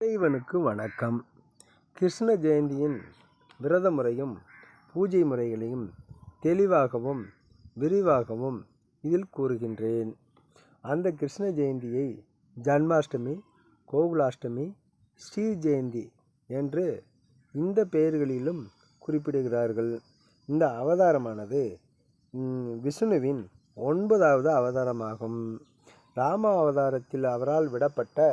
இறைவனுக்கு வணக்கம். கிருஷ்ண ஜெயந்தியின் விரத முறையும் பூஜை முறைகளையும் தெளிவாகவும் விரிவாகவும் இதில் கூறுகின்றேன். அந்த கிருஷ்ண ஜெயந்தியை ஜன்மாஷ்டமி கோகுலாஷ்டமி ஸ்ரீ ஜெயந்தி என்று இந்த பெயர்களிலும் குறிப்பிடுகிறார்கள். இந்த அவதாரமானது விஷ்ணுவின் ஒன்பதாவது அவதாரமாகும். ராம அவதாரத்தில் அவரால் விடப்பட்ட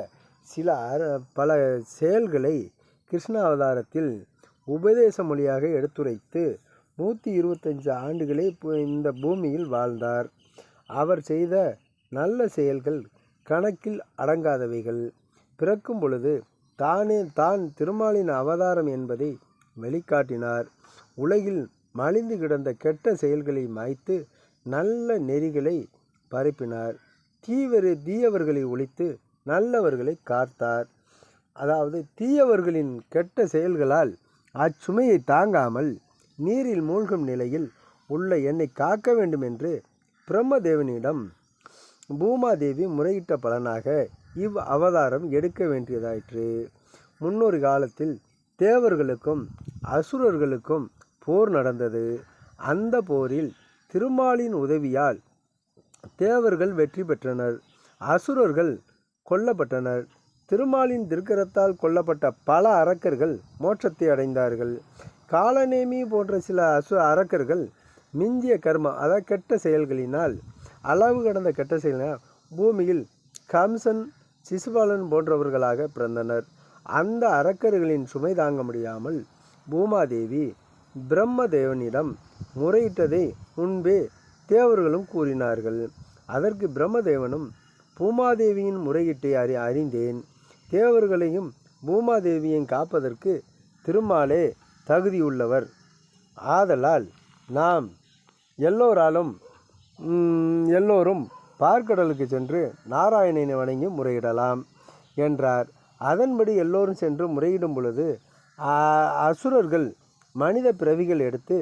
சில பல செயல்களை கிருஷ்ண அவதாரத்தில் உபதேச மொழியாக எடுத்துரைத்து நூற்றி இருபத்தஞ்சு ஆண்டுகளே பு- இந்த பூமியில் வாழ்ந்தார். அவர் செய்த நல்ல செயல்கள் கணக்கில் அடங்காதவைகள். பிறக்கும் பொழுது தானே தான் திருமாலின் அவதாரம் என்பதை வெளிக்காட்டினார். உலகில் மலிந்து கிடந்த கெட்ட செயல்களை மாய்த்து நல்ல நெறிகளை பரப்பினார். தீவரு தீயவர்களை ஒழித்து நல்லவர்களை காத்தார். அதாவது தீயவர்களின் கெட்ட செயல்களால் அச்சுமையை தாங்காமல் நீரில் மூழ்கும் நிலையில் உள்ள என்னை காக்க வேண்டும் என்று பிரம்மதேவனிடம் பூமாதேவி முறையிட்ட பலனாக இவ் அவதாரம் எடுக்க வேண்டியதாயிற்று. முன்னொரு காலத்தில் தேவர்களுக்கும் அசுரர்களுக்கும் போர் நடந்தது. அந்த போரில் திருமாலின் உதவியால் தேவர்கள் வெற்றி பெற்றனர். அசுரர்கள் கொல்லப்பட்டனர். திருமாலின் திருக்கரத்தால் கொல்லப்பட்ட பல அரக்கர்கள் மோட்சத்தை அடைந்தார்கள். காலநேமி போன்ற சில அசு அரக்கர்கள் மிஞ்சிய கர்மம் அதாவது கெட்ட செயல்களினால் அளவு கடந்த கெட்ட செயலினால் பூமியில் கம்சன் சிசுபாலன் போன்றவர்களாக பிறந்தனர். அந்த அரக்கர்களின் சுமை தாங்க முடியாமல் பூமாதேவி பிரம்மதேவனிடம் முறையிட்டதை முன்பே தேவர்களும் கூறினார்கள். அதற்கு பிரம்மதேவனும் பூமாதேவியின் முறையீட்டை அறி அறிந்தேன். தேவர்களையும் பூமாதேவியையும் காப்பதற்கு திருமாலே தகுதியுள்ளவர். ஆதலால் நாம் எல்லோராலும் எல்லோரும் பார்க்கடலுக்கு சென்று நாராயணனை வணங்கி முறையிடலாம் என்றார். அதன்படி எல்லோரும் சென்று முறையிடும் பொழுது அசுரர்கள் மனித பிறவிகள் எடுத்து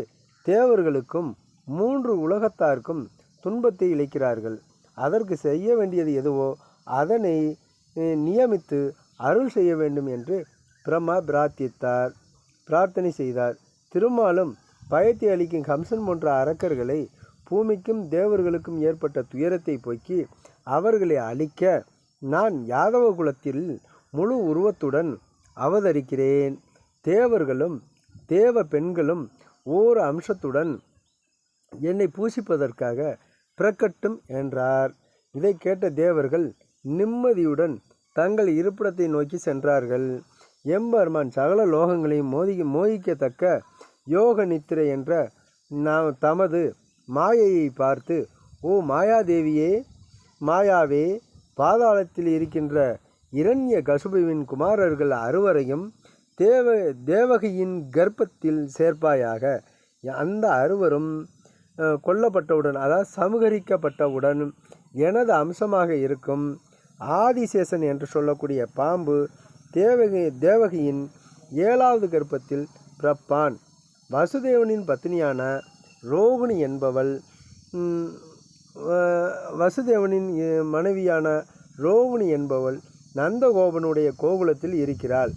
தேவர்களுக்கும் மூன்று உலகத்தாருக்கும் துன்பத்தை இழைக்கிறார்கள். அதற்கு செய்ய வேண்டியது எதுவோ அதனை நியமித்து அருள் செய்ய வேண்டும் என்று பிரம்மா பிரார்த்தித்தார். பிரார்த்தனை செய்தார். திருமாலும் பயத்தை அளிக்கும் கம்சன் போன்ற அரக்கர்களை பூமிக்கும் தேவர்களுக்கும் ஏற்பட்ட துயரத்தை போக்கி அவர்களை அழிக்க நான் யாதவ குலத்தில் முழு உருவத்துடன் அவதரிக்கிறேன். தேவர்களும் தேவ பெண்களும் ஓர் அம்சத்துடன் என்னை பூசிப்பதற்காக பிறக்கட்டும் என்றார். இதை கேட்ட தேவர்கள் நிம்மதியுடன் தங்கள் இருப்பிடத்தை நோக்கி சென்றார்கள். எம்பெருமான் சகல லோகங்களையும் மோதி மோதிக்கத்தக்க யோக நித்திரை என்ற நாம் தமது மாயையை பார்த்து ஓ மாயாதேவியே மாயாவே பாதாளத்தில் இருக்கின்ற இரண்ய கசுபுவின் குமாரர்கள் அறுவரையும் தேவ தேவகையின் கர்ப்பத்தில் சேர்ப்பாயாக. அந்த அறுவரும் கொல்லப்பட்டவுடன் அதாவது சமகரிக்கப்பட்டவுடன் எனது அம்சமாக இருக்கும் ஆதிசேஷன் என்று சொல்லக்கூடிய பாம்பு தேவகி தேவகியின் ஏழாவது கர்ப்பத்தில் பிறப்பான். வசுதேவனின் பத்னியான ரோகிணி என்பவள் வசுதேவனின் மனைவியான ரோகிணி என்பவள் நந்தகோபனுடைய கோகுலத்தில் இருக்கிறாள்.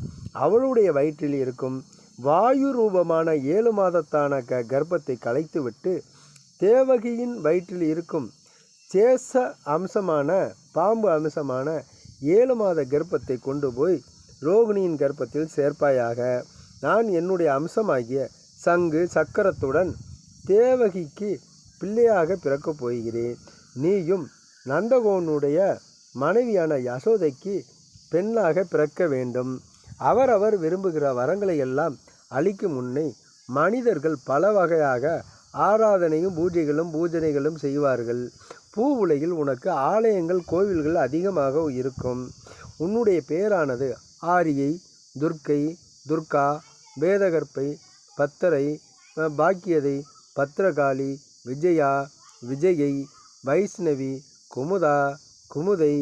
அவளுடைய வயிற்றில் இருக்கும் வாயு ரூபமான ஏழு மாதத்தான க கர்ப்பத்தை கலைத்துவிட்டு தேவகியின் வயிற்றில் இருக்கும் சேஷ அம்சமான பாம்பு அம்சமான ஏழு மாத கர்ப்பத்தை கொண்டு போய் ரோகிணியின் கர்ப்பத்தில் சேர்ப்பாயாக. நான் என்னுடைய அம்சமாகிய சங்கு சக்கரத்துடன் தேவகிக்கு பிள்ளையாக பிறக்கப் போகிறேன். நீயும் நந்தகோனுடைய மனைவியான யசோதைக்கு பெண்ணாக பிறக்க வேண்டும். அவரவர் விரும்புகிற வரங்களை எல்லாம் அளிக்கும் முன்னே மனிதர்கள் பல வகையாக ஆராதனையும் பூஜைகளும் பூஜனைகளும் செய்வார்கள். பூ உலகில் உனக்கு ஆலயங்கள் கோவில்கள் அதிகமாக இருக்கும். உன்னுடைய பெயரானது ஆரியை துர்க்கை துர்கா வேதகற்பை பத்தரை பாக்கியதை பத்திரகாளி விஜயா விஜயை வைஷ்ணவி குமுதா குமுதை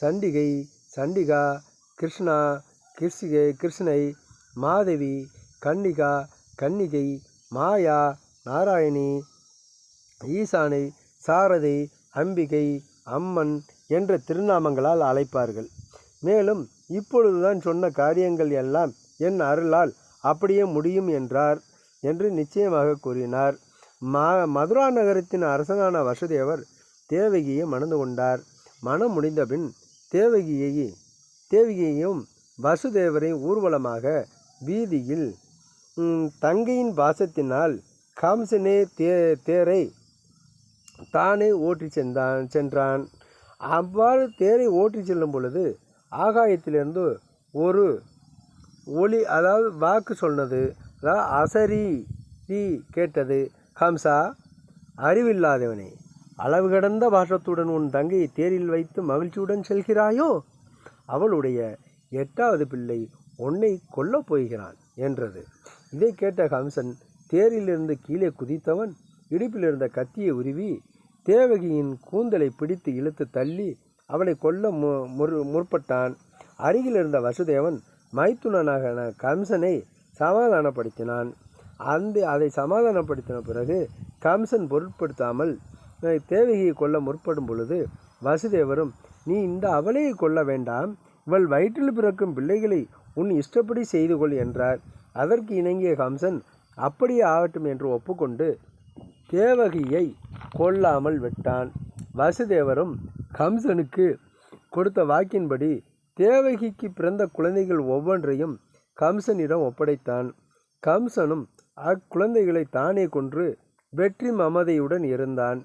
சண்டிகை சண்டிகா கிருஷ்ணா கிருஷிகை கிருஷ்ணை மாதவி கன்னிகா கன்னிகை மாயா நாராயணி ஈசானை சாரதை அம்பிகை அம்மன் என்ற திருநாமங்களால் அழைப்பார்கள். மேலும் இப்பொழுதுதான் சொன்ன காரியங்கள் எல்லாம் என் அருளால் அப்படியே முடியும் என்றார் என்று நிச்சயமாக கூறினார். மா மதுரா நகரத்தின் அரசனான வசுதேவர் தேவகியை மணந்து கொண்டார். மனம் முடிந்தபின் தேவகியை தேவகியையும் வசுதேவரை ஊர்வலமாக வீதியில் தங்கையின் பாசத்தினால் கம்சனே தே தேரை தானே ஓட்டி சென்றான் சென்றான். அவ்வாறு தேரை ஓட்டி செல்லும் பொழுது ஆகாயத்திலிருந்து ஒரு ஒளி அதாவது வாக்கு சொன்னது அதாவது அசரி தீ கேட்டது ஹம்சா அறிவில்லாதவனே அளவு கடந்த பாஷத்துடன் உன் தங்கையை தேரில் வைத்து மகிழ்ச்சியுடன் செல்கிறாயோ? அவளுடைய எட்டாவது பிள்ளை உன்னை கொல்லப் போகிறான் என்றது. இதை கேட்ட ஹம்சன் தேரிலிருந்து கீழே குதித்தவன் இடுப்பில் இருந்த கத்தியை உருவி தேவகியின் கூந்தலை பிடித்து இழுத்து தள்ளி அவளை கொல்ல மு முற் முற்பட்டான். அருகில் இருந்த வசுதேவன் மைத்துனனாக கம்சனை சமாதானப்படுத்தினான். அந்த அதை சமாதானப்படுத்தின பிறகு கம்சன் பொருட்படுத்தாமல் தேவகியை கொல்ல முற்படும் பொழுது வசுதேவரும் நீ இந்த அவளையை கொல்ல வேண்டாம். இவள் வயிற்றில் பிறக்கும் பிள்ளைகளை உன் இஷ்டப்படி செய்து கொள் என்றார். அதற்கு இணங்கிய கம்சன் அப்படியே ஆகட்டும் என்று ஒப்புக்கொண்டு தேவகியை கொல்லாமல் விட்டான். வசுதேவரும் கம்சனுக்கு கொடுத்த வாக்கின்படி தேவகிக்கு பிறந்த குழந்தைகள் ஒவ்வொன்றையும் கம்சனிடம் ஒப்படைத்தான். கம்சனும் அக்குழந்தைகளை தானே கொன்று வெற்றி மமதையுடன் இருந்தான்.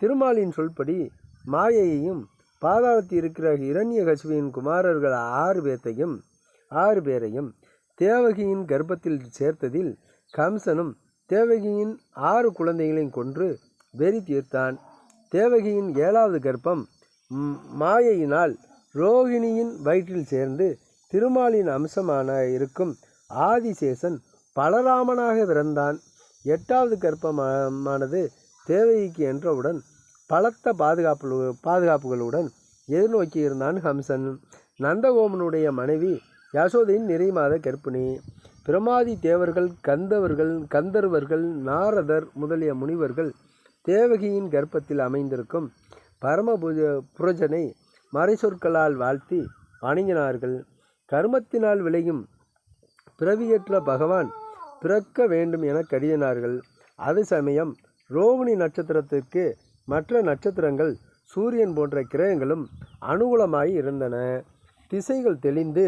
திருமாலின் சொல்படி மாயையையும் பாதாளத்தில் இருக்கிற இரண்யகசிவியின் குமாரர்கள் ஆறு பேர்த்தையும் ஆறு பேரையும் தேவகியின் கர்ப்பத்தில் சேர்த்ததில் கம்சனும் தேவகியின் ஆறு குழந்தைகளையும் கொன்று வெறி தீர்த்தான். தேவகியின் ஏழாவது கர்ப்பம் மாயையினால் ரோகிணியின் வயிற்றில் சேர்ந்து திருமாலின் அம்சமான இருக்கும் ஆதிசேஷன் பலராமனாக பிறந்தான். எட்டாவது கர்ப்பமானது தேவகிக்கு என்றவுடன் பலத்த பாதுகாப்பு பாதுகாப்புகளுடன் எதிர்நோக்கி இருந்தான் ஹம்சன் நந்தகோமனுடைய மனைவி யசோதையின் நிறைமாத கர்ப்பிணி. பிரமாதி தேவர்கள் கந்தவர்கள் கந்தர்வர்கள் நாரதர் முதலிய முனிவர்கள் தேவகியின் கர்ப்பத்தில் அமைந்திருக்கும் பரமபுஜ புரஜனை மறைசொற்களால் வாழ்த்தி வணங்கினார்கள். கர்மத்தினால் விளையும் பிறவியற்ற பகவான் பிறக்க வேண்டும் என கருதினார்கள். அதே சமயம் ரோவிணி நட்சத்திரத்திற்கு மற்ற நட்சத்திரங்கள் சூரியன் போன்ற கிரகங்களும் அனுகூலமாய் இருந்தன. திசைகள் தெளிந்து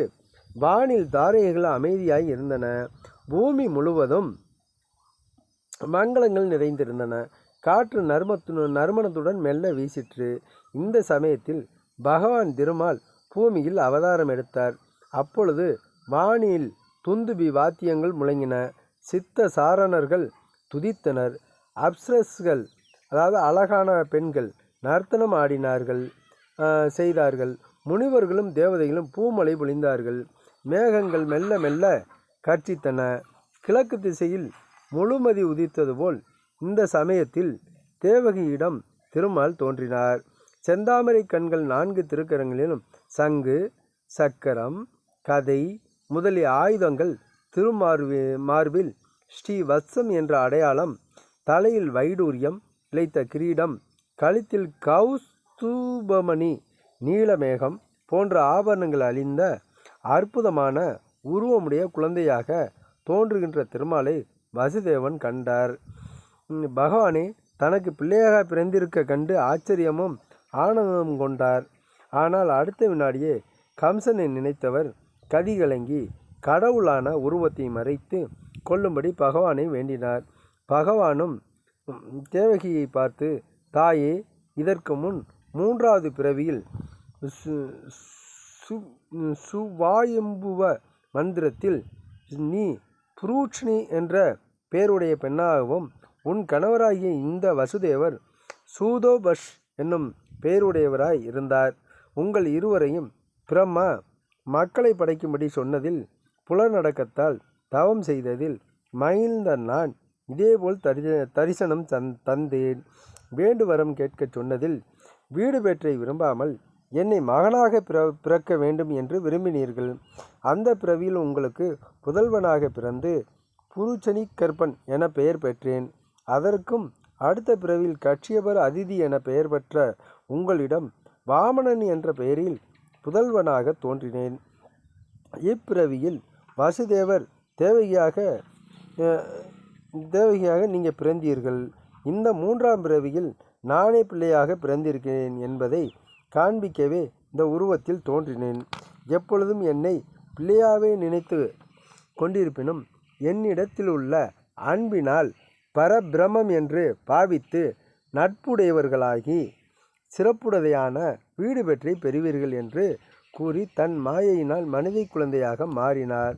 வானில் தாரைகள் அமைதியாய் இருந்தன. பூமி முழுவதும் மங்களங்கள் நிறைந்திருந்தன. காற்று நறுமத்து நறுமணத்துடன் மெல்ல வீசிற்று. இந்த சமயத்தில் பகவான் திருமால் பூமியில் அவதாரம் எடுத்தார். அப்பொழுது வானில் துந்துபி வாத்தியங்கள் முழங்கின. சித்த சாரணர்கள் துதித்தனர். அப்சரஸ்கள் அதாவது அழகான பெண்கள் நர்த்தனம் ஆடினார்கள் செய்தார்கள். முனிவர்களும் தேவதைகளும் பூமலை பொழிந்தார்கள். மேகங்கள் மெல்ல மெல்ல கர்ச்சித்தன. கிழக்கு திசையில் முழுமதி உதித்தது போல் இந்த சமயத்தில் தேவகியிடம் திருமால் தோன்றினார். செந்தாமரை கண்கள் நான்கு திருக்கரங்களிலும் சங்கு சக்கரம் கதை முதலிய ஆயுதங்கள் திருமார்வி மார்பில் ஸ்ரீ வத்சம் என்ற அடையாளம் தலையில் வைடூரியம் இழைத்த கிரீடம் கழுத்தில் கௌஸ்தூபமணி நீலமேகம் போன்ற ஆபரணங்கள் அழிந்த அற்புதமான உருவமுடைய குழந்தையாக தோன்றுகின்ற திருமாலை வசுதேவன் கண்டார். பகவானே தனக்கு பிள்ளையாக பிறந்திருக்க கண்டு ஆச்சரியமும் ஆனந்தமும் கொண்டார். ஆனால் அடுத்த வினாடியே கம்சனை நினைத்தவர் கதிகலங்கி கடவுளான உருவத்தை மறைத்து கொள்ளும்படி பகவானை வேண்டினார். பகவானும் தேவகியை பார்த்து தாயே இதற்கு முன் மூன்றாவது பிறவியில் சு- சு- சுவாயம்புவ மந்திரத்தில் நீ புரூட்சினி என்ற பேருடைய பெண்ணாகவும் உன் கணவராகிய இந்த வசுதேவர் சூதோபஷ் என்னும் பேருடையவராய் இருந்தார். உங்கள் இருவரையும் பிரம்மா மக்களை படைக்கும்படி சொன்னதில் புலநடக்கத்தால் தவம் செய்ததில் மகிழ்ந்த நான் இதேபோல் தரி தரிசனம் தந் தந்தேன். வேண்டு வரம் கேட்கச் சொன்னதில் வீடு பெற்றை விரும்பாமல் என்னை மகனாக பிற பிறக்க வேண்டும் என்று விரும்பினீர்கள். அந்த பிறவியில் உங்களுக்கு புதல்வனாக பிறந்து புருச்சனி கற்பன் என பெயர் பெற்றேன். அதற்கும் அடுத்த பிறவியில் கட்சியபர் அதிதி என பெயர் பெற்ற உங்களிடம் வாமணன் என்ற பெயரில் புதல்வனாக தோன்றினேன். இப்பிறவியில் வசுதேவர் தேவகியாக தேவகியாக நீங்கள் பிறந்தீர்கள். இந்த மூன்றாம் பிறவியில் நானே பிள்ளையாக பிறந்திருக்கிறேன் என்பதை காண்பிக்கவே இந்த உருவத்தில் தோன்றினேன். எப்பொழுதும் என்னை பிள்ளையாவே நினைத்து கொண்டிருப்பினும் என்னிடத்தில் உள்ள அன்பினால் பரபிரமம் என்று பாவித்து நட்புடையவர்களாகி சிறப்புடையான வீடு பெற்றை பெறுவீர்கள் என்று கூறி தன் மாயையினால் மனித குழந்தையாக மாறினார்.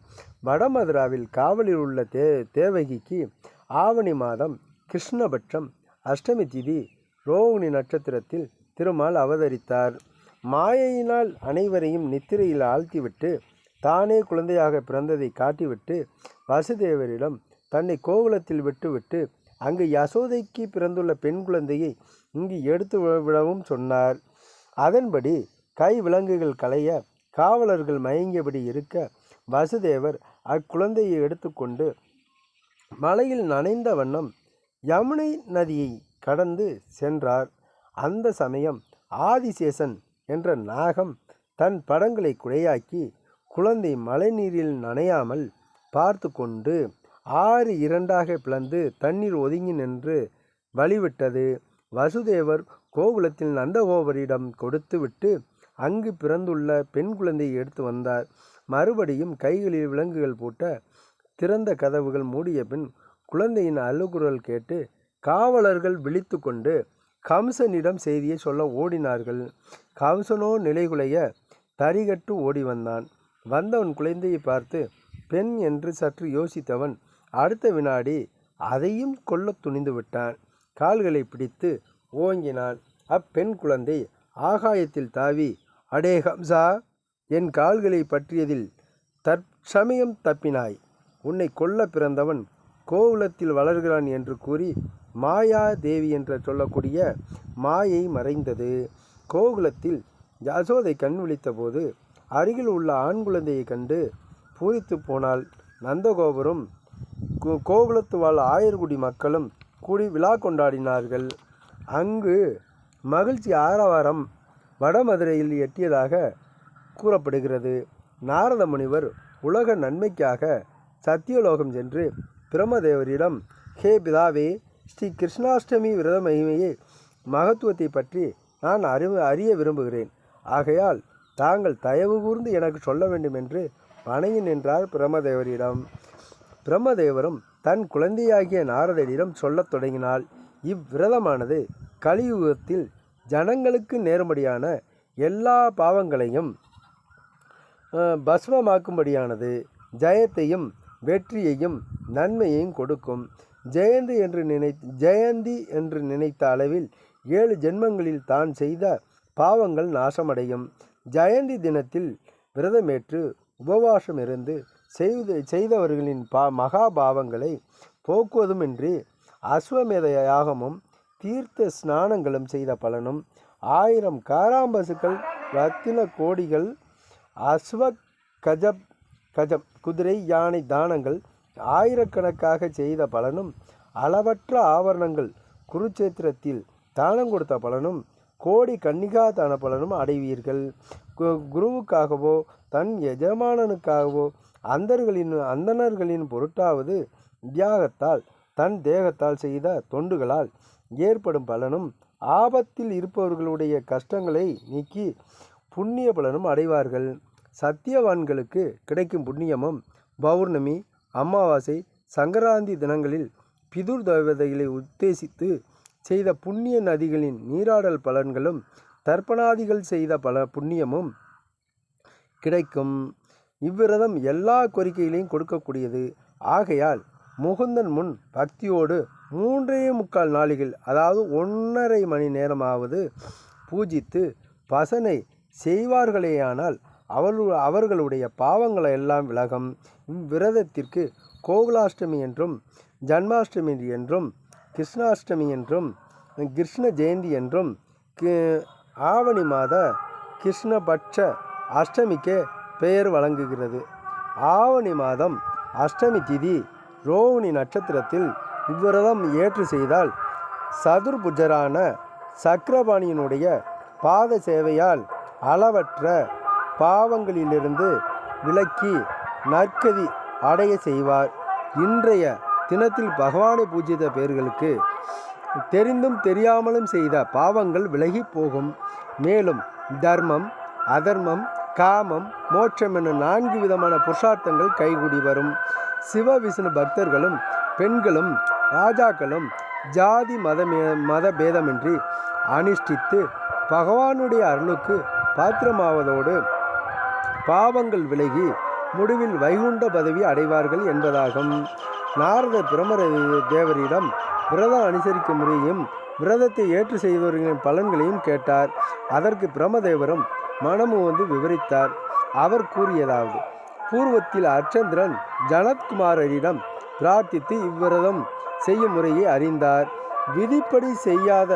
வடமதுராவில் காவலில் உள்ள தே தேவகிக்கு ஆவணி மாதம் கிருஷ்ணபட்சம் அஷ்டமி திதி ரோகிணி நட்சத்திரத்தில் திருமால் அவதரித்தார். மாயையினால் அனைவரையும் நித்திரையில் ஆழ்த்திவிட்டு தானே குழந்தையாக பிறந்ததை காட்டிவிட்டு வசுதேவரிடம் தன்னை கோகுலத்தில் விட்டுவிட்டு அங்கு யசோதைக்கு பிறந்துள்ள பெண் குழந்தையை இங்கு எடுத்து விடவும் சொன்னார். அதன்படி கை விலங்குகள் களைய காவலர்கள் மயங்கியபடி இருக்க வசுதேவர் அக்குழந்தையை எடுத்துக்கொண்டு மலையில் நனைந்த வண்ணம் யமுனை நதியை கடந்து சென்றார். அந்த சமயம் ஆதிசேஷன் என்ற நாகம் தன் படங்களை குடையாக்கி குழந்தை மழைநீரில் நனையாமல் பார்த்து கொண்டு ஆறு இரண்டாக பிளந்து தண்ணீர் ஒதுங்கி நின்று வழிவிட்டது. வசுதேவர் கோகுலத்தில் நந்தகோபரிடம் கொடுத்துவிட்டு அங்கு பிறந்துள்ள பெண் குழந்தையை எடுத்து வந்தார். மறுபடியும் கைகளில் விலங்குகள் பூட்ட திறந்த கதவுகள் மூடிய பின் குழந்தையின் அழுகுரல் கேட்டு காவலர்கள் விழித்து கொண்டு கம்சனிடம் செய்தியை சொல்ல ஓடினார்கள். கம்சனோ நிலைகுலைய தரிகட்டு ஓடி வந்தான் வந்தவன் குழந்தையை பார்த்து பெண் என்று சற்று யோசித்தவன் அடுத்த வினாடி அதையும் கொல்ல துணிந்து விட்டான். கால்களை பிடித்து ஓங்கினான். அப்பெண் குழந்தை ஆகாயத்தில் தாவி அடே ஹம்சா என் கால்களை பற்றியதில் தற்சமயம் தப்பினாய். உன்னை கொல்ல பிறந்தவன் கோகுலத்தில் வளர்கிறான் என்று கூறி மாயா தேவி என்று சொல்லக்கூடிய மாயை மறைந்தது. கோகுலத்தில் யசோதை கண் விழித்தபோது அருகில் உள்ள ஆண் குழந்தையை கண்டு பூரித்து போனால் நந்தகோபுரம் கோ- கோகுலத்து வாழ் ஆயர்குடி மக்களும் கூடி விழா கொண்டாடினார்கள். அங்கு மகிழ்ச்சி ஆரவாரம் வடமதுரையில் எட்டியதாக கூறப்படுகிறது. நாரத முனிவர் உலக நன்மைக்காக சத்தியலோகம் சென்று பிரம்மதேவரிடம் ஹே பிதாவே ஸ்ரீ கிருஷ்ணாஷ்டமி விரத மகிமையை மகத்துவத்தை பற்றி நான் அறிவு அறிய விரும்புகிறேன். ஆகையால் தாங்கள் தயவு கூர்ந்து எனக்கு சொல்ல வேண்டும் என்று வணங்கி நின்றார் பிரம்மதேவரிடம். பிரம்மதேவரும் தன் குழந்தையாகிய நாரதரிடம் சொல்லத் தொடங்கினால் இவ்விரதமானது கலியுகத்தில் ஜனங்களுக்கு நேர்மடியான எல்லா பாவங்களையும் பஸ்மமாக்கும்படியானது ஜெயத்தையும் வெற்றியையும் நன்மையையும் கொடுக்கும். ஜெயந்தி என்று நினை ஜெயந்தி என்று நினைத்த அளவில் ஏழு ஜென்மங்களில் தான் செய்த பாவங்கள் நாசமடையும். ஜெயந்தி தினத்தில் விரதமேற்று உபவாசம் இருந்து செய்து செய்தவர்களின் பா மகாபாவங்களை போக்குவதுமின்றி அஸ்வமேத யாகமும் தீர்த்த ஸ்நானங்களும் செய்த பலனும் ஆயிரம் காராம்பசுக்கள் ரத்தின கோடிகள் அஸ்வ கஜப் கஜம் குதிரை யானை தானங்கள் ஆயிரக்கணக்காக செய்த பலனும் அளவற்ற ஆவரணங்கள் குருச்சேத்திரத்தில் தானம் கொடுத்த பலனும் கோடி கன்னிகா தான பலனும் அடைவீர்கள். கு- குருவுக்காகவோ தன் எஜமானனுக்காகவோ அந்தர்களின் அந்தணர்களின் பொருட்டாவது தியாகத்தால் தன் தேகத்தால் செய்த தொண்டுகளால் ஏற்படும் பலனும் ஆபத்தில் இருப்பவர்களுடைய கஷ்டங்களை நீக்கி புண்ணிய பலனும் அடைவார்கள். சத்தியவான்களுக்கு கிடைக்கும் புண்ணியமும் பௌர்ணமி அமாவாசை சங்கராந்தி தினங்களில் பிதுர் தேவதைகளை உத்தேசித்து செய்த புண்ணிய நதிகளின் நீராடல் பலன்களும் தர்ப்பணாதிகள் செய்த பல புண்ணியமும் கிடைக்கும். இவ்விரதம் எல்லா கோரிக்கைகளையும் கொடுக்கக்கூடியது. ஆகையால் முகுந்தன் முன் பக்தியோடு மூன்றே முக்கால் நாளிகள் அதாவது ஒன்றரை மணி நேரமாவது பூஜித்து பசனை செய்வார்களேயானால் அவர்கள் அவர்களுடைய பாவங்களை எல்லாம் விலகும். இவ்விரதத்திற்கு கோகுலாஷ்டமி என்றும் ஜன்மாஷ்டமி என்றும் கிருஷ்ணாஷ்டமி என்றும் கிருஷ்ண ஜெயந்தி என்றும் கி- ஆவணி மாத கிருஷ்ணபட்ச அஷ்டமிக்கு பெயர் வழங்குகிறது. ஆவணி மாதம் அஷ்டமி திதி ரோஹிணி நட்சத்திரத்தில் இவ்விரதம் ஏற்று செய்தால் சதுர்புஜரான சக்கரபாணியினுடைய பாத சேவையால் அளவற்ற பாவங்களிலிருந்து விலக்கி நற்கதி அடைய செய்வார். இன்றைய தினத்தில் பகவானை பூஜித்த பேர்களுக்கு தெரிந்தும் தெரியாமலும் செய்த பாவங்கள் விலகி போகும். மேலும் தர்மம் அதர்மம் காமம் மோட்சம் என நான்கு விதமான புருஷார்த்தங்கள் கைகூடி வரும். சிவ விஷ்ணு பக்தர்களும் பெண்களும் ராஜாக்களும் ஜாதி மதமே மத பேதமின்றி அனுஷ்டித்து பகவானுடைய அருளுக்கு பாத்திரமாவதோடு பாவங்கள் விலகி முடிவில் வைகுண்ட பதவி அடைவார்கள் என்பதாகும். நாரத பிரமர தேவரிடம் விரதம் அனுசரிக்கும் முறையும் விரதத்தை ஏற்று செய்தவர்களின் பலன்களையும் கேட்டார். அதற்கு பிரமதேவரும் மனமும் வந்து விவரித்தார். அவர் கூறியதாவது பூர்வத்தில் அர்ச்சந்திரன் ஜனத்குமாரரிடம் பிரார்த்தித்து இவ்விரதம் செய்யும் முறையை அறிந்தார். விதிப்படி செய்யாத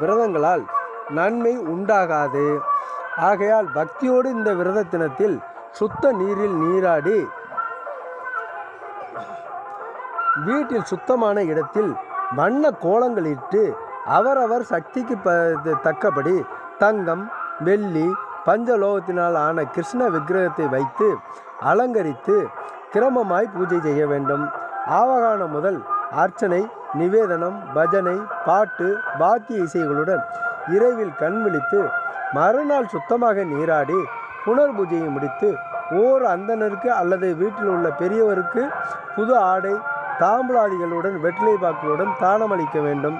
விரதங்களால் நன்மை உண்டாகாது. ஆகையால் பக்தியோடு இந்த விரத தினத்தில் சுத்த நீரில் நீராடி. வீட்டில் சுத்தமான இடத்தில் வண்ண கோலங்களிட்டு அவரவர் சக்திக்கு ப தக்கபடி தங்கம் வெள்ளி பஞ்சலோகத்தினால் ஆன கிருஷ்ண விக்கிரகத்தை வைத்து அலங்கரித்து கிரமமாய் பூஜை செய்ய வேண்டும். ஆவகானம் முதல் அர்ச்சனை நிவேதனம் பஜனை பாட்டு பாத்திய இசைகளுடன் இரவில் கண் விழித்து மறுநாள் சுத்தமாக நீராடி புனர் பூஜையை முடித்து ஓர் அந்தனருக்கு அல்லது வீட்டில் உள்ள பெரியவருக்கு புது ஆடை தாம்பலாதிகளுடன் வெற்றிலை பாக்களுடன் தானமளிக்க வேண்டும்.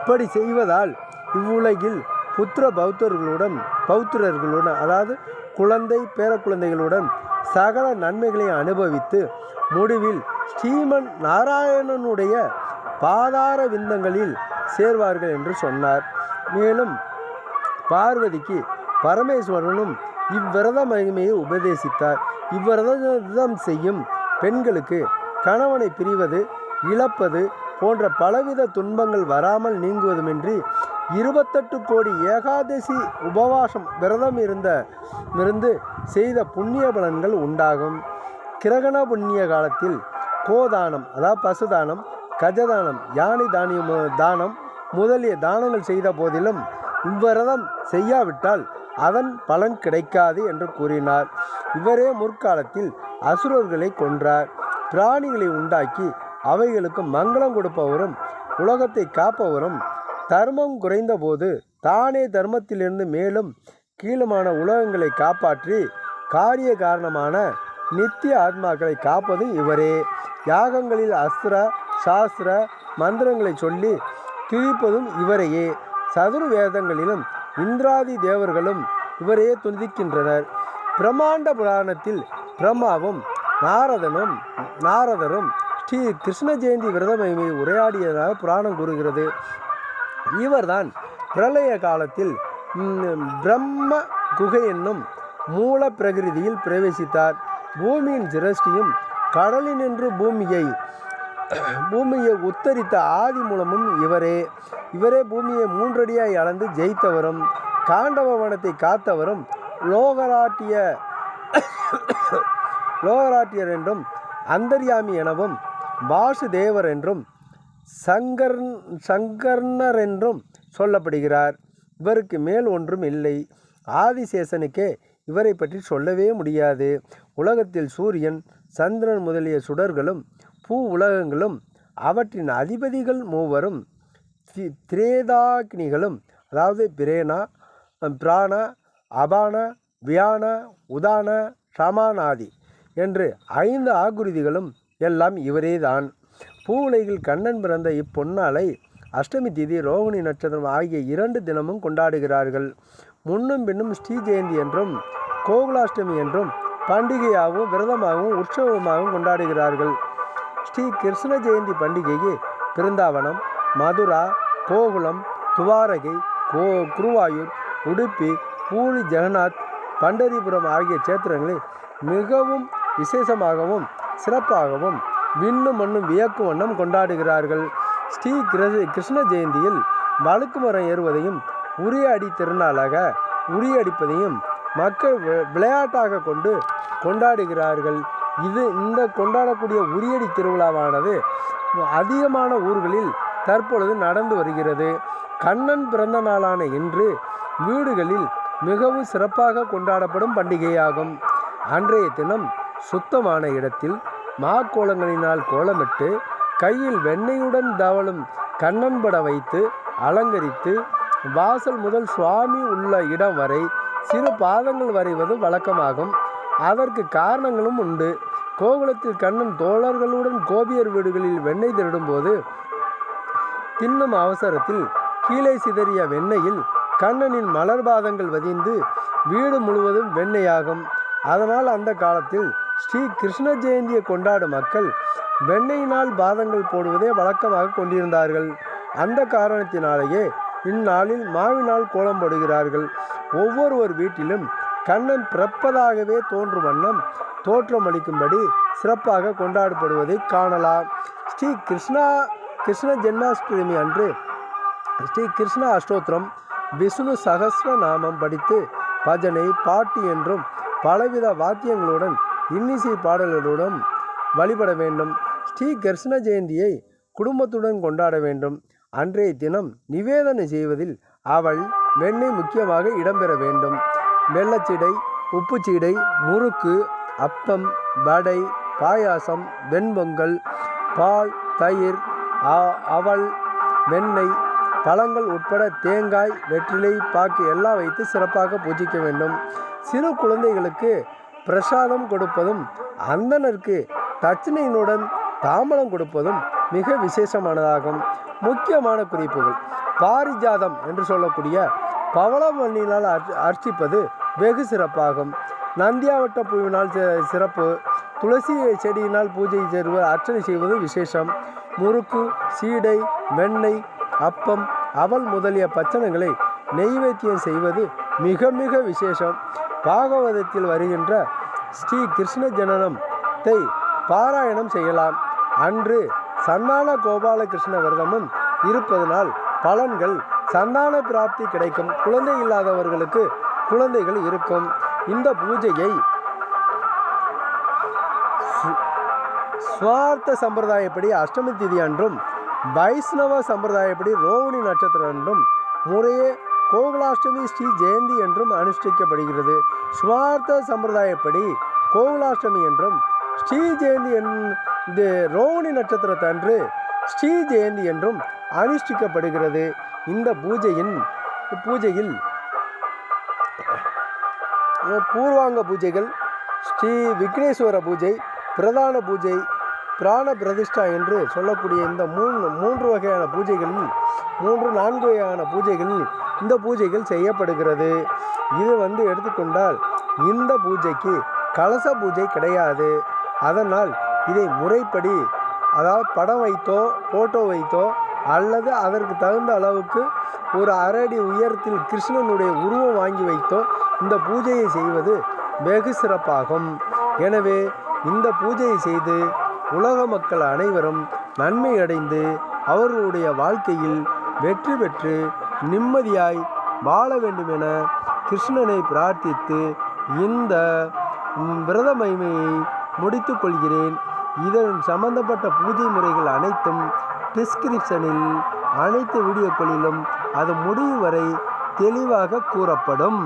இப்படி செய்வதால் இவ்வுலகில் புத்திர பௌத்தர்களுடன் பௌத்திரர்களுடன் அதாவது குழந்தை பேரக்குழந்தைகளுடன் சகல நன்மைகளை அனுபவித்து முடிவில் ஸ்ரீமன் நாராயணனுடைய பாதார விந்தங்களில் சேர்வார்கள் என்று சொன்னார். மேலும் பார்வதிக்கு பரமேஸ்வரனும் இவ்விரத மகிமையை உபதேசித்தார். இவ்விரதம் செய்யும் பெண்களுக்கு கணவனை பிரிவது இழப்பது போன்ற பலவித துன்பங்கள் வராமல் நீங்குவதுமின்றி இருபத்தெட்டு கோடி ஏகாதசி உபவாசம் விரதம் இருந்த இருந்து செய்த புண்ணிய பலன்கள் உண்டாகும். கிரகண புண்ணிய காலத்தில் கோதானம் அதாவது பசுதானம் கஜதானம் யானை தானியம் தானம் முதலிய தானங்கள் செய்த போதிலும் இவ்விரதம் செய்யாவிட்டால் அதன் பலன் கிடைக்காது என்று கூறினார். இவரே முற்காலத்தில் அசுரர்களை கொன்றார். பிராணிகளை உண்டாக்கி அவைகளுக்கு மங்களம் கொடுப்பவரும் உலகத்தை காப்பவரும் தர்மம் குறைந்தபோது தானே தர்மத்திலிருந்து மேலும் கீழுமான உலகங்களை காப்பாற்றி காரிய காரணமான நித்திய ஆத்மாக்களை காப்பதும் இவரே. யாகங்களில் அஸ்திர சாஸ்திர மந்திரங்களை சொல்லி திரிப்பதும் இவரையே. சதுர்வேதங்களிலும் இந்திராதி தேவர்களும் இவரையே துதிக்கின்றனர். பிரம்மாண்ட புராணத்தில் பிரம்மாவும் நாரதனும் நாரதரும் ஸ்ரீ கிருஷ்ண ஜெயந்தி விரத உரையாடியதாக புராணம் கூறுகிறது. இவர்தான் பிரளய காலத்தில் பிரம்ம குகை என்னும் மூல பிரகிருதியில் பிரவேசித்தார். பூமியின் சிரஷ்டியும் கடலினின்று பூமியை பூமியை உத்தரித்த ஆதி மூலமும் இவரே. இவரே பூமியை மூன்றடியாய் அளந்து ஜெயித்தவரும் காண்டவ வனத்தை காத்தவரும் லோகராட்டிய லோகராட்டியர் என்றும் அந்தர்யாமி எனவும் வாசுதேவர் என்றும் சங்கர் சங்கர்ணர் என்றும் சொல்லப்படுகிறார். இவருக்கு மேல் ஒன்றும் இல்லை. ஆதிசேஷனுக்கே இவரை பற்றி சொல்லவே முடியாது. உலகத்தில் சூரியன் சந்திரன் முதலிய சுடர்களும் பூ உலகங்களும் அவற்றின் அதிபதிகள் மூவரும் தி- திரேதாக்னிகளும் அதாவது பிரேனா பிராண அபான வியான உதான சமானாதி என்று ஐந்து ஆகுருதிகளும் எல்லாம் இவரே தான் பூவுலகில் கண்ணன் பிறந்த இப்பொன்னாளை அஷ்டமி திதி ரோகிணி நட்சத்திரம் ஆகிய இரண்டு தினமும் கொண்டாடுகிறார்கள். முன்னும் பின்னும் ஸ்ரீ ஜெயந்தி என்றும் கோகுலாஷ்டமி என்றும் பண்டிகையாகவும் விரதமாகவும் உற்சவமாகவும் கொண்டாடுகிறார்கள். ஸ்ரீ கிருஷ்ண ஜெயந்தி பண்டிகைக்கு பிருந்தாவனம் மதுரா கோகுலம் துவாரகை கோ குருவாயூர் உடுப்பி பூரி ஜெகநாத் பண்டரிபுரம் ஆகிய சேத்திரங்களில் மிகவும் விசேஷமாகவும் சிறப்பாகவும் விண்ணும் மண்ணும் வியக்கும் வண்ணம் கொண்டாடுகிறார்கள். ஸ்ரீ கிருஷ்ண கிருஷ்ண ஜெயந்தியில் வழுக்கு மரம் ஏறுவதையும் உரியடி திருநாளாக உரியடிப்பதையும் மக்கள் வி- விளையாட்டாக கொண்டு கொண்டாடுகிறார்கள். இது இந்த கொண்டாடக்கூடிய உரியடி திருவிழாவானது அதிகமான ஊர்களில் தற்பொழுது நடந்து வருகிறது. கண்ணன் பிறந்த நாளான இன்று வீடுகளில் மிகவும் சிறப்பாக கொண்டாடப்படும் பண்டிகையாகும். அன்றைய தினம் சுத்தமான இடத்தில் மாக்கோலங்களினால் கோலமிட்டு கையில் வெண்ணெயுடன் தவழும் கண்ணன் பட வைத்து அலங்கரித்து வாசல் முதல் சுவாமி உள்ள இடம் வரை சிறு பாதங்கள் வரைவது வழக்கமாகும். அதற்கு காரணங்களும் உண்டு. கோகுலத்தில் கண்ணன் தோழர்களுடன் கோபியர் வீடுகளில் வெண்ணெய் திருடும்போது தின்னும் அவசரத்தில் கீழே சிதறிய வெண்ணெயில் கண்ணனின் மலர் பாதங்கள் வதிந்து வீடு முழுவதும் வெண்ணெயாகும். அதனால் அந்த காலத்தில் ஸ்ரீ கிருஷ்ண ஜெயந்தியை கொண்டாடும் மக்கள் வெண்ணெயினால் பாதங்கள் போடுவதே வழக்கமாக கொண்டிருந்தார்கள். அந்த காரணத்தினாலேயே இந்நாளில் மாவினால் கோலம் போடுகிறார்கள். ஒவ்வொருவர் வீட்டிலும் கண்ணன் பிறப்பதாகவே தோன்றும் வண்ணம் தோற்றமளிக்கும்படி சிறப்பாக கொண்டாடப்படுவதை காணலாம். ஸ்ரீ கிருஷ்ணா கிருஷ்ண ஜென்மாஷ்டமி அன்று ஸ்ரீ கிருஷ்ண அஷ்டோத்திரம் விஷ்ணு சகஸ்ர நாமம் படித்து பஜனை பாட்டு என்றும் பலவித வாத்தியங்களுடன் இன்னிசை பாடல்களுடன் வழிபட வேண்டும். ஸ்ரீ கிருஷ்ண ஜெயந்தியை குடும்பத்துடன் கொண்டாட வேண்டும். அன்றைய தினம் நிவேதனை செய்வதில் அவள் வெண்ணெய் முக்கியமாக இடம்பெற வேண்டும். வெள்ளச்சீடை உப்புச்சீடை முறுக்கு அப்பம் வடை பாயாசம் வெண்பொங்கல் பால் தயிர் அ- அவல் வெண்ணெய் பழங்கள் உட்பட தேங்காய் வெற்றிலை பாக்கு எல்லாம் வைத்து சிறப்பாக பூஜிக்க வேண்டும். சிறு குழந்தைகளுக்கு பிரசாதம் கொடுப்பதும் அந்தனருக்கு தட்சிணையினுடன் தாம்பலம் கொடுப்பதும் மிக விசேஷமானதாகும். முக்கியமான குறிப்புகள். பாரிஜாதம் என்று சொல்லக்கூடிய பவளமண்ணினால் அர்ச்- அர்ச்சிப்பது வெகு சிறப்பாகும். நந்தியாவட்ட பூவினால் சிறப்பு. துளசி செடியினால் பூஜை செய்வது அர்ச்சனை செய்வது விசேஷம். முறுக்கு சீடை வெண்ணெய் அப்பம் அவல் முதலிய பச்சனங்களை நெய்வேத்தியம் செய்வது மிக மிக விசேஷம். பாகவதத்தில் வருகின்ற ஸ்ரீ கிருஷ்ண ஜனனத்தை பாராயணம் செய்யலாம். அன்று சன்னான கோபாலகிருஷ்ண விரதமும் இருப்பதனால் பலன்கள் சந்தான பிராப்தி கிடைக்கும். குழந்தை இல்லாதவர்களுக்கு குழந்தைகள் இருக்கும். இந்த பூஜையை சு- சம்பிரதாயப்படி அஷ்டமி திதி அன்றும் வைஷ்ணவ சம்பிரதாயப்படி ரோகிணி நட்சத்திரம் என்றும் முறையே கோகுலாஷ்டமி ஸ்ரீ ஜெயந்தி என்றும் அனுஷ்டிக்கப்படுகிறது. ஸ்வார்த்த சம்பிரதாயப்படி கோகுலாஷ்டமி என்றும் ஸ்ரீ ஜெயந்தி என் இது ரோகிணி நட்சத்திரத்தன்று ஸ்ரீ ஜெயந்தி என்றும் அனுஷ்டிக்கப்படுகிறது. இந்த பூஜையின் பூஜையில் பூர்வாங்க பூஜைகள் ஸ்ரீ விக்னேஸ்வர பூஜை பிரதான பூஜை பிராண பிரதிஷ்டா என்று சொல்லக்கூடிய இந்த மூணு மூன்று வகையான பூஜைகளில் மூன்று நான்கு வகையான பூஜைகளில் இந்த பூஜைகள் செய்யப்படுகிறது. இது வந்து எடுத்துக்கொண்டால் இந்த பூஜைக்கு கலச பூஜை கிடையாது. அதனால் இதை முறைப்படி அதாவது படம் வைத்தோ ஃபோட்டோ வைத்தோ அல்லது அதற்கு தகுந்த அளவுக்கு ஒரு அரடி உயரத்தில் கிருஷ்ணனுடைய உருவம் வாங்கி வைத்தோ இந்த பூஜையை செய்வது வெகு சிறப்பாகும். எனவே இந்த பூஜையை செய்து உலக மக்கள் அனைவரும் நன்மை அடைந்து அவர்களுடைய வாழ்க்கையில் வெற்றி பெற்று நிம்மதியாய் வாழ வேண்டும் என கிருஷ்ணனை பிரார்த்தித்து இந்த விரத மகிமையை முடித்து கொள்கிறேன். இதன் சம்பந்தப்பட்ட பூஜை முறைகள் அனைத்தும் டிஸ்கிரிப்ஷனில் அனைத்து வீடியோக்களிலும் அது முடிவு வரை தெளிவாக கூறப்படும்.